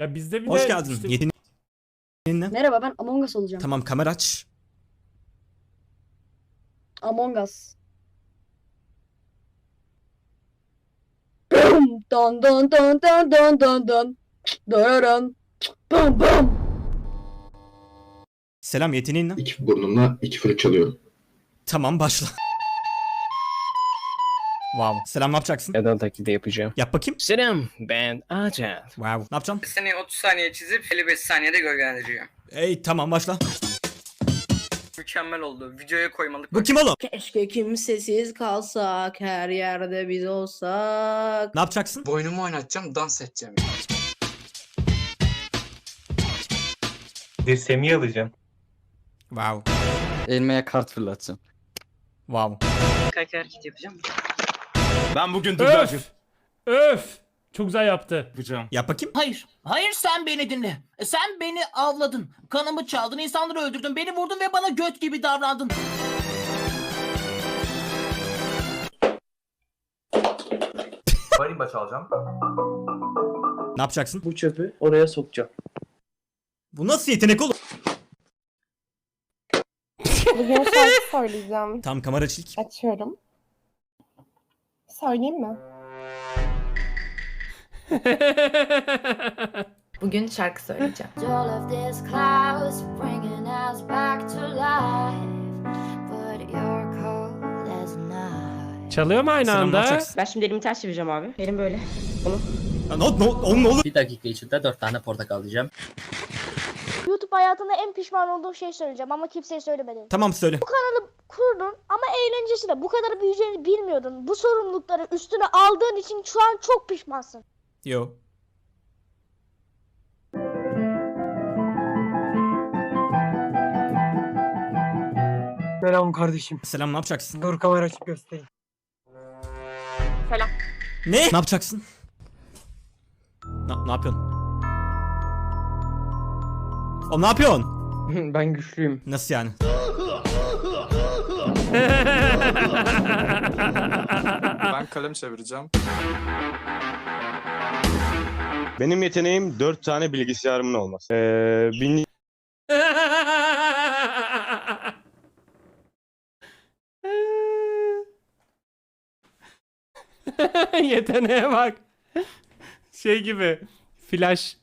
Ya bizde bir Hoş de geldin. işte- Yeteneğin ne? Merhaba ben Among Us olacağım. Tamam kamera aç. Among Us. Bum, Don don don don don don don. Dön. Bum bum. Selam yeteneğin ne? İki burnumla iki flüt çalıyorum. Tamam başla. Wow. Selam ne yapacaksın? Adal taklidi yapacağım. Yap bakayım. Selam ben Acat. Wow. Ne yapacaksın? Seni 30 saniye çizip 55 saniyede gölgelendiriyor. Ey tamam başla. Mükemmel oldu. Videoya koymalık. Bu kim oğlum? Keşke kimsesiz kalsak, her yerde biz olsak. Ne yapacaksın? Boynumu oynatacağım, dans edeceğim. Dirseğimi alacağım. Wow. Elmeye kart fırlatacağım. Wow. Kaç hareket yapacağım. Ben bugün Öf! Öf! Çok güzel yaptı. yapacağım. Yap bakayım. Hayır. Hayır sen beni dinle. Sen beni avladın. Kanımı çaldın, insanları öldürdün, beni vurdun ve bana göt gibi davrandın. Marimba çalacağım. Ne yapacaksın? Bu çöpü oraya sokacağım. Bu nasıl yetenek oğlum? Bugün şarkı söyleyeceğim. Tamam kamera aç ilk. Açıyorum. Söyleyeyim mi? Bugün şarkı söyleyeceğim. Çalıyor mu aynı anda? Ben şimdi elimi ters çevireceğim abi. Elim böyle. Olur? Bir dakika içinde dört tane portakal diyeceğim. YouTube hayatında en pişman olduğum şey söyleyeceğim ama kimseye söylemedim. Tamam söyle. Kurdun ama eğlencesi de bu kadar büyüyeceğini bilmiyordun. Bu sorumlulukları üstüne aldığın için şu an çok pişmansın. Yo. Selam kardeşim. Selam ne yapacaksın? Dur kamera açıp göstereyim. Selam. Ne? Ne yapacaksın? Ne, ne yapıyorsun? Oğlum ne yapıyorsun? ben güçlüyüm. Nasıl yani? Ben kalem çevireceğim. Benim yeteneğim 4 tane bilgisayarımın olması. Ee, bin... Yeteneğe bak. Şey gibi. Flash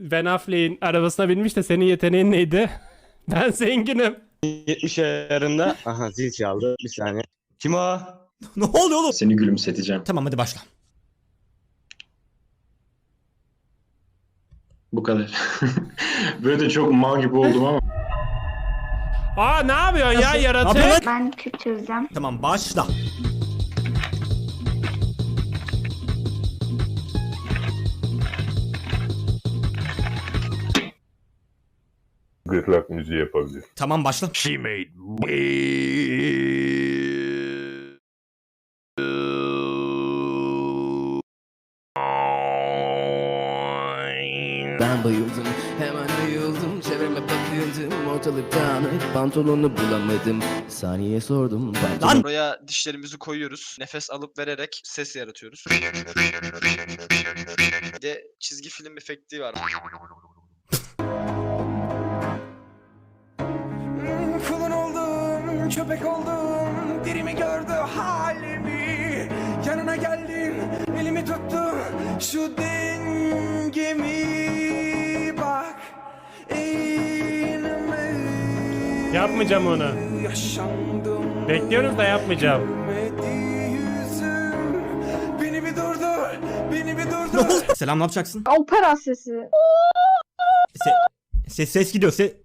Ben Affleck'in arabasına binmiş de senin yeteneğin neydi? Ben zenginim. 70 ayarında... Aha zil çaldı. Bir saniye. Kim o? ne oluyor oğlum? Seni gülümseteceğim. Tamam hadi başla. Bu kadar. Böyle de çok mal gibi oldum ama. Aa ne yapıyorsun ya yaratık? Ben küp çözeceğim. Tamam başla. Gırtlak müziği yapabilir. Tamam başla. She made Ben bayıldım hemen ayıldım çevreme bakıyordum ortalık dağınık pantolonu bulamadım saniye sordum Lan! Buraya dişlerimizi koyuyoruz. Nefes alıp vererek ses yaratıyoruz. Bir de çizgi film efekti var. Köpek oldum, dirimi gördü halimi. Yanına geldim, elimi tuttu, şu dengemi bak. Eğilme. Yapmayacağım onu. Yaşandım. Bekliyoruz da yapmayacağım. Yüzüm. Beni bir durdur, beni bir durdur. Selam ne yapacaksın? Opera sesi. Se ses ses gidiyor. Se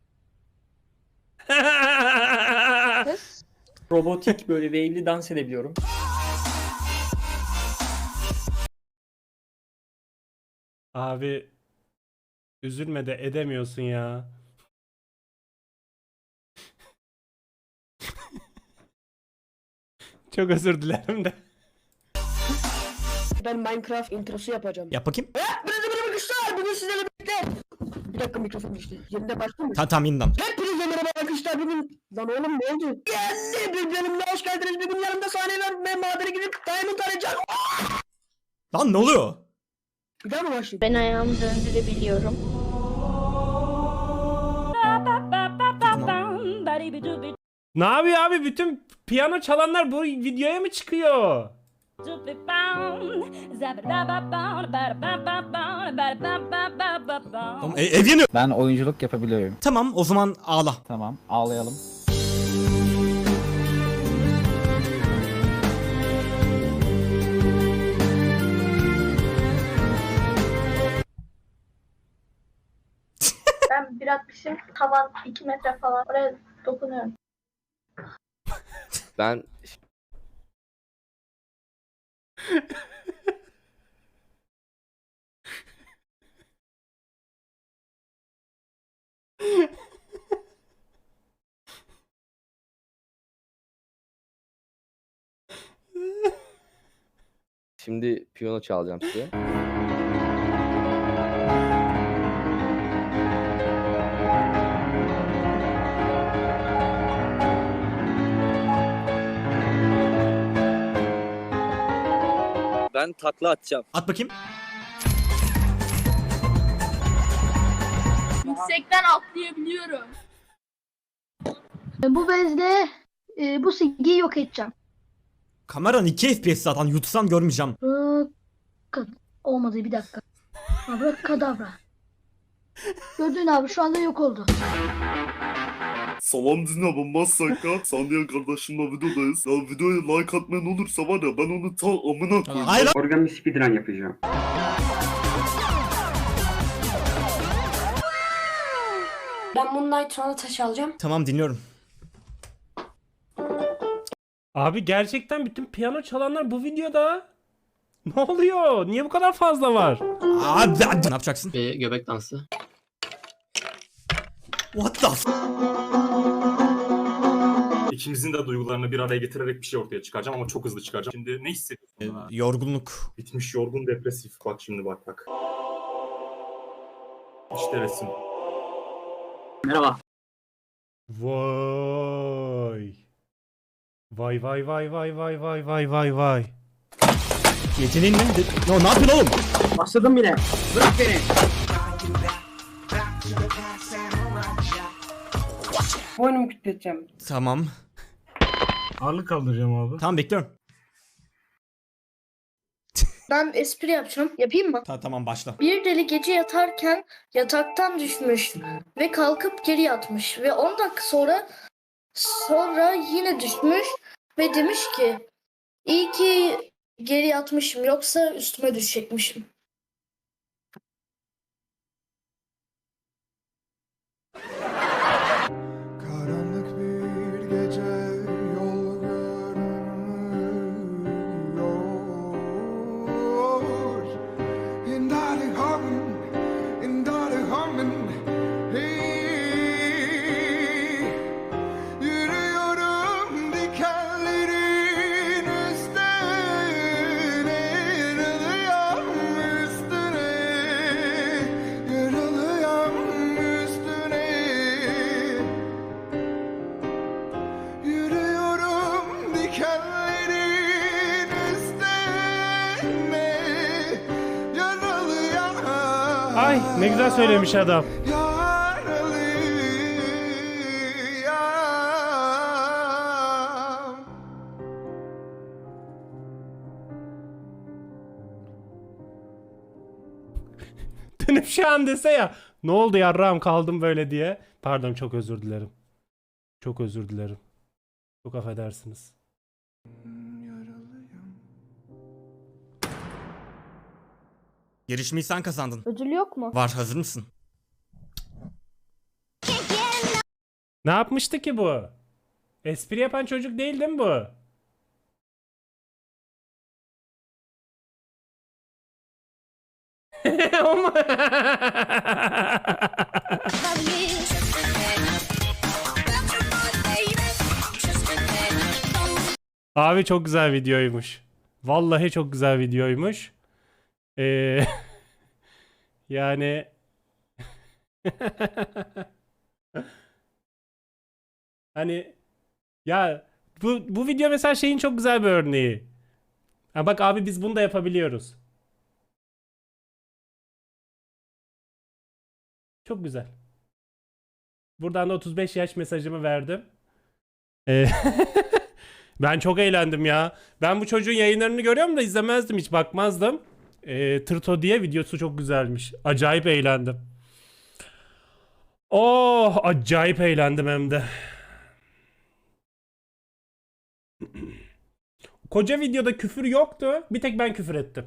Robotik böyle wave'li dans edebiliyorum. Abi üzülme de edemiyorsun ya. Çok özür dilerim de. Ben Minecraft introsu yapacağım. yap bakayım. Hepinize merhaba arkadaşlar. Bugün sizlerle birlikte. Bir dakika mikrofon düştü. Yeniden başlayayım mı? Tamam tamam yeniden. Hepinize merhaba arkadaşlar. Bugün... Lan oğlum ne oldu? Geldi. Bir yanımda hoş geldiniz. Bugün yanımda sahneler ve madene gidip Diamond arayacağım. Lan ne oluyor? Bir daha mı başlayayım? Ben ayağımı döndürebiliyorum. Ne yapıyor abi? Bütün piyano çalanlar bu videoya mı çıkıyor? Tamam, e- ev yanıyor. Ben oyunculuk yapabiliyorum. Tamam o zaman ağla. Tamam ağlayalım. Ben bir atmışım. Tavan 2 metre falan. Oraya dokunuyorum. Ben şimdi piyano çalacağım size. Ben takla atacağım. At bakayım. Yüksekten atlayabiliyorum. Bu bezle e, bu silgiyi yok edeceğim. Kameran 2 FPS zaten yutsam görmeyeceğim. Bırak. Olmadı bir dakika. Bırak kadavra. Gördün abi şu anda yok oldu. Salam dinle ben Masaka. Sandiya kardeşimle videodayız. Ya videoya like atmayan olursa var ya ben onu ta amına koyayım. Hayır lan. Origami speedrun yapacağım. Ben Moonlight Run'a taş alacağım. Tamam dinliyorum. Abi gerçekten bütün piyano çalanlar bu videoda. Ne oluyor? Niye bu kadar fazla var? Abi ne yapacaksın? göbek dansı. What the f- İkimizin de duygularını bir araya getirerek bir şey ortaya çıkaracağım ama çok hızlı çıkaracağım. Şimdi ne hissediyorsun? Ee, yorgunluk. Bitmiş yorgun depresif. Bak şimdi bak bak. İşte resim. Merhaba. Vay. Vay vay vay vay vay vay vay vay vay. Yeteneğin ne? De- No, ne yapıyorsun oğlum? Başladım bile. Bırak beni. Boynumu kütleteceğim. Tamam. Ağırlık kaldıracağım abi. Tamam bekliyorum. Ben espri yapacağım. Yapayım mı? Ta- tamam başla. Bir deli gece yatarken yataktan düşmüş ve kalkıp geri yatmış ve 10 dakika sonra sonra yine düşmüş ve demiş ki iyi ki geri yatmışım yoksa üstüme düşecekmişim. Yaralı Ay ne güzel söylemiş adam. Dönüp şu an dese ya. Ne oldu yarrağım kaldım böyle diye. Pardon çok özür dilerim. Çok özür dilerim. Çok affedersiniz. Yarışmayı sen kazandın. Ödül yok mu? Var hazır mısın? Ne yapmıştı ki bu? Espri yapan çocuk değil değil mi bu? Abi çok güzel videoymuş. Vallahi çok güzel videoymuş. Ee, yani hani ya bu bu video mesela şeyin çok güzel bir örneği. Ha bak abi biz bunu da yapabiliyoruz. Çok güzel. Buradan da 35 yaş mesajımı verdim. Ee, ben çok eğlendim ya. Ben bu çocuğun yayınlarını görüyorum da izlemezdim hiç bakmazdım. Ee, Tırto diye videosu çok güzelmiş. Acayip eğlendim. Oh acayip eğlendim hem de. Koca videoda küfür yoktu. Bir tek ben küfür ettim.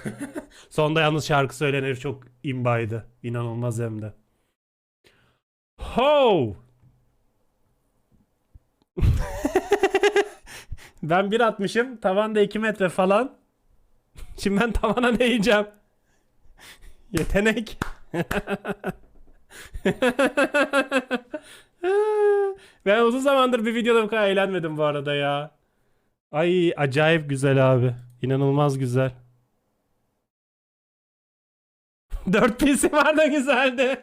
Sonda yalnız şarkı söyleyen herif çok imbaydı. İnanılmaz hem de. Ho! ben 1.60'ım. Tavan da 2 metre falan. Şimdi ben tavana ne yiyeceğim? Yetenek. ben uzun zamandır bir videoda bu kadar eğlenmedim bu arada ya. Ay acayip güzel abi. İnanılmaz güzel. 4 PC var da güzeldi.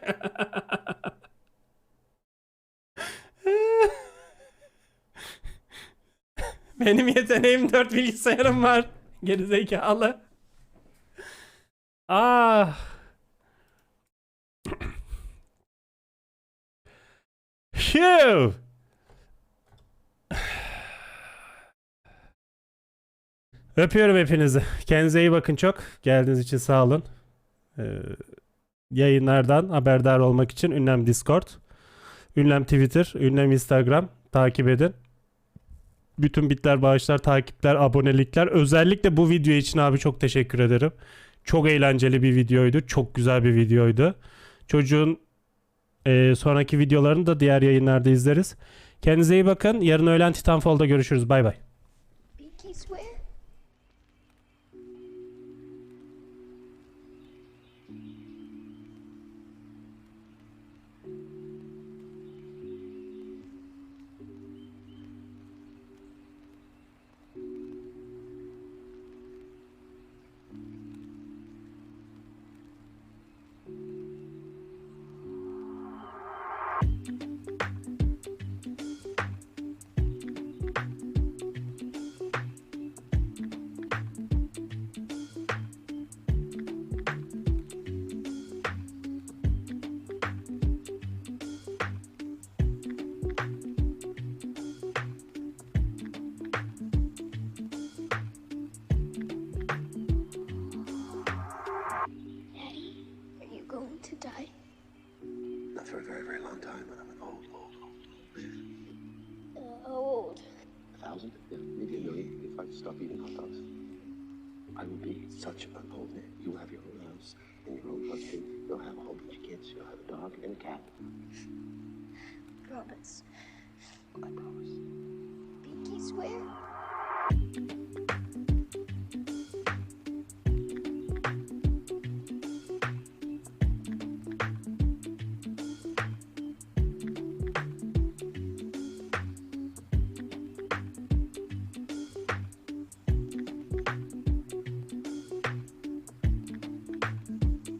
Benim yeteneğim 4 bilgisayarım var. Gerizekalı. Ah. Phew. Öpüyorum hepinizi. Kendinize iyi bakın çok. Geldiğiniz için sağ olun. Ee, yayınlardan haberdar olmak için Ünlem Discord, Ünlem Twitter, Ünlem Instagram takip edin. Bütün bitler, bağışlar, takipler, abonelikler. Özellikle bu video için abi çok teşekkür ederim. Çok eğlenceli bir videoydu. Çok güzel bir videoydu. Çocuğun e, sonraki videolarını da diğer yayınlarda izleriz. Kendinize iyi bakın. Yarın öğlen Titanfall'da görüşürüz. Bay bay. Stop eating hot dogs. I will be such an old man. You will have your own house and your own husband. You'll have a whole bunch of kids. You'll have a dog and a cat. Promise. I promise. Pinky swear?